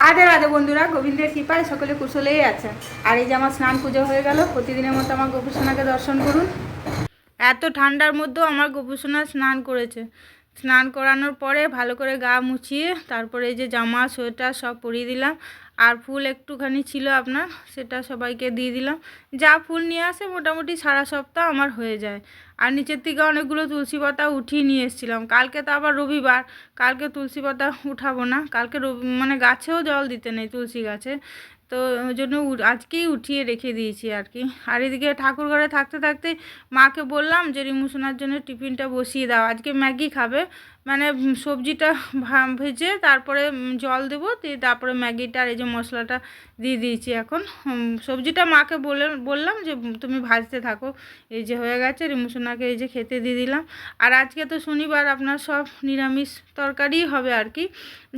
রাধে রাধে বন্ধুরা, গোবিন্দের কৃপায় সকলে কুশলেই আছে। আর এই যে আমার স্নান পুজো হয়ে গেল, প্রতিদিনের মতো আমার গোপুসোনাকে দর্শন করুন। এত ঠান্ডার মধ্যেও আমার গোপুসোনা স্নান করেছে। স্নান করানোর পরে ভালো করে গা মুছিয়ে তারপরে এই যে জামা, সোয়েটার সব পরিয়ে দিলাম। আর ফুল একটুখানি ছিল আপনার, সেটা সবাইকে দিয়ে দিলাম। যা ফুল নিয়ে আসে মোটামুটি সারা সপ্তাহ আমার হয়ে যায়। আর নিচের থেকে অনেকগুলো তুলসী পাতা উঠিয়ে নিয়ে এসেছিলাম। কালকে তো আবার রবিবার, কালকে তুলসী পাতা উঠাবো না। কালকে মানে গাছেও জল দিতে নেই তুলসী গাছে। তো জন্য আজকেই উঠিয়ে রেখে দিয়েছি আর কি। আর এদিকে ঠাকুর ঘরে থাকতে থাকতে মাকে বললাম যে, রিমু সোনার জন্য টিফিনটা বসিয়ে দাও, আজকে ম্যাগি খাবে। মানে সবজিটা ভেজে তারপরে জল দেবো, দিয়ে তারপরে ম্যাগিটা আর এই যে মশলাটা দিয়ে দিয়েছি এখন। সবজিটা মাকে বলে, বললাম যে, তুমি ভাজতে থাকো। এই যে হয়ে গেছে, রিমু সোনাকে এই যে খেতে দিয়ে দিলাম। আর আজকে তো শনিবার, আপনার সব নিরামিষ তরকারিই হবে আর কি।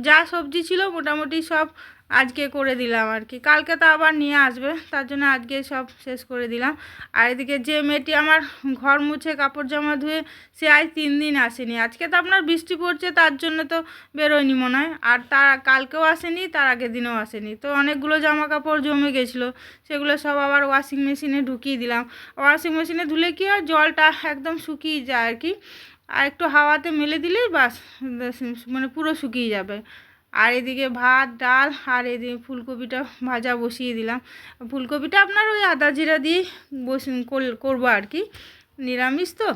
যা সবজি ছিল মোটামুটি সব আজকে করে দিলাম আর কি। কালকে তো আবার নিয়ে আসবে, তার জন্য আজকে সব শেষ করে দিলাম। আর এদিকে যে মেয়েটি আমার ঘর মুছে কাপড় জামা ধুয়ে, সে আজ তিন দিন আসেনি। আজকে তো আপনার বৃষ্টি পড়ছে, তার জন্য তো বেরোয়নি মনে হয়। আর তার কালকেও আসেনি, তার আগের দিনও আসেনি। তো অনেকগুলো জামা কাপড় জমে গেছিল, সেগুলো সব আবার ওয়াশিং মেশিনে ঢুকিয়ে দিলাম। ওয়াশিং মেশিনে ধুলে কি হয়, জলটা একদম শুকিয়ে যায় আর কি। আর একটু হাওয়াতে মেলে দিলেই বাস মানে পুরো শুকিয়ে যাবে। আর এদিকে ভাত, ডাল আর এদিকে ফুলকপিটা ভাজা বসিয়ে দিলাম। ফুলকপিটা আপনার ওই আদা জিরা দিয়ে বস, কর- করব আর কি। নিরামিষ তো।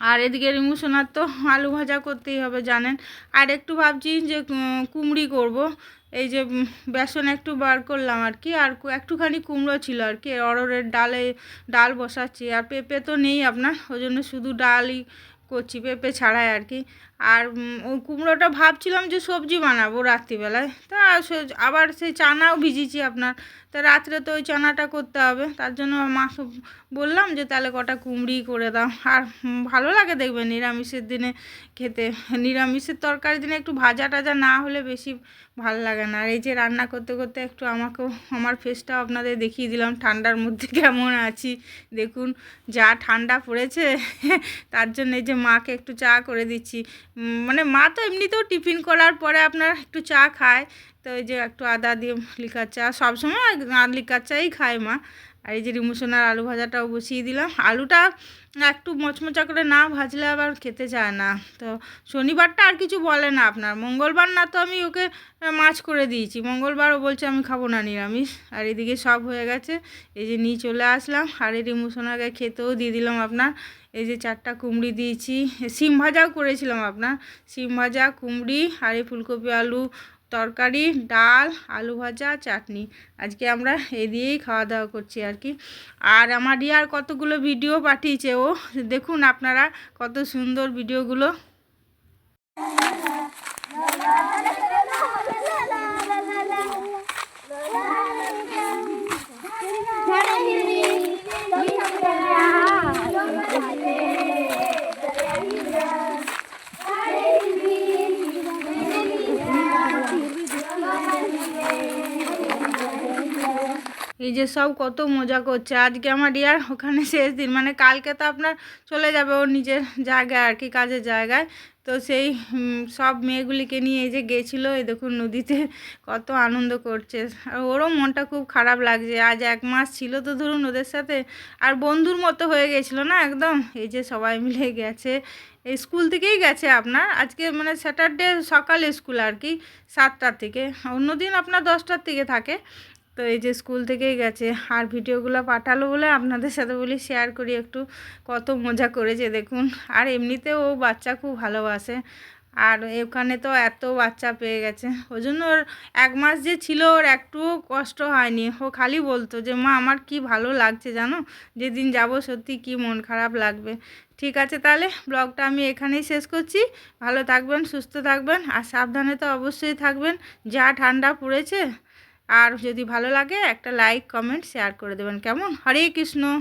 আর এদিকে রিমু সোনার তো আলু ভাজা করতেই হবে, জানেন। আর একটু ভাবছি যে কুমড়ি করব। এই যে বেসন একটু বার করলাম আর কি। আর একটুখানি কুমড়ো ছিল আর কি। অরড়ের ডালে ডাল বসাচ্ছি। আর পেঁপে তো নেই আপনার, ওই জন্য শুধু ডালই করছি পেঁপে ছাড়াই আর কি। আর ওই কুমড়োটা ভাবছিলাম যে সবজি বানাবো রাত্রিবেলায়। তা আবার সেই চানাও ভিজিয়েছি আপনার। তা রাত্রে তো ওই চানাটা করতে হবে। তার জন্য মা বললাম যে তাহলে কটা কুমড়ি করে দাও। আর ভালো লাগে দেখবেন নিরামিষের দিনে খেতে। নিরামিষের তরকারি দিনে একটু ভাজা টাজা না হলে বেশি ভালো লাগে না। আর এই যে রান্না করতে করতে একটু আমাকেও, আমার ফেসটাও আপনাদের দেখিয়ে দিলাম ঠান্ডার মধ্যে কেমন আছি। দেখুন যা ঠান্ডা পড়েছে, তার জন্য এই যে মাকে একটু চা করে দিচ্ছি। মানে মা তো এমনিতেও টিফিন করার পরে আপনার একটু চা খায়। তো এই যে একটু আদা দিয়ে লিকার চা, সবসময় আর লিকার চাই খায় মা। আর এই যে রিমুসোনার আলু ভাজাটাও বসিয়ে দিলাম। আলুটা একটু মচমচা করে না ভাজলে আবার খেতে চায় না। তো শনিবারটা আর কিছু বলে না আপনার। মঙ্গলবার না তো আমি ওকে মাছ করে দিয়েছি। মঙ্গলবারও বলছে আমি খাব না নিরামিষ। আর এদিকে সব হয়ে গেছে। এই যে নিয়ে চলে আসলাম। আর এই রিমুসোনাকে খেতেও দিয়ে দিলাম আপনার। এই যে চারটা কুমড়ি দিয়েছি। সিম ভাজাও করেছিলাম আপনার। সিম ভাজা, কুমড়ি আর এই ফুলকপি আলু তরকারি, ডাল, আলু ভাজা, চাটনি। আজকে আমরা এ দিয়েই খাওয়া দাওয়া করছি আর কি। আর আমার ইয়ার কতগুলো ভিডিও পাঠিয়েছে ও? দেখুন আপনারা কত সুন্দর ভিডিওগুলো। এই যে সব কত মজা করছে। আজকে আমার রিয়ার ওখানে শেষ দিন মানে কালকে তো আপনার চলে যাবে ওর নিজের জায়গায় আর কি, কাজের জায়গায়। তো সেই সব মেয়েগুলিকে নিয়ে এই যে গেছিল, এই দেখুন নদীতে কত আনন্দ করছে। আর ওরও মনটা খুব খারাপ লাগছে। আজ এক মাস ছিল তো ধরুন ওদের সাথে, আর বন্ধুর মতো হয়ে গেছিল না একদম? এই যে সবাই মিলে গেছে। স্কুল থেকেই গেছে আপনার? আজকে মানে স্যাটারডে সকালে স্কুল আর কি, সাতটার থেকে। অন্যদিন আপনার দশটার থেকে থাকে। তো এই যে স্কুল থেকেই গেছে। আর ভিডিওগুলো পাঠালো বলে আপনাদের সাথে বলি শেয়ার করি একটু। কত মজা করেছে দেখুন। আর এমনিতেও ও বাচ্চা খুব ভালোবাসে। আর ওখানে তো এত বাচ্চা পেয়ে গেছে। ওই জন্য ওর এক মাস যে ছিল, ওর একটু কষ্ট হয়নি। ও খালি বলতো যে, মা, আমার কি ভালো লাগছে জানো? যেদিন যাব সত্যি কি মন খারাপ লাগবে। ঠিক আছে তাহলে, ব্লগটা আমি এখানেই শেষ করছি। ভালো থাকবেন, সুস্থ থাকবেন। আর সাবধানে তো অবশ্যই থাকবেন। যা ঠান্ডা পড়েছে আর যদি ভালো লাগে একটা লাইক কমেন্ট শেয়ার করে দেবেন। কেমন? হরে কৃষ্ণ।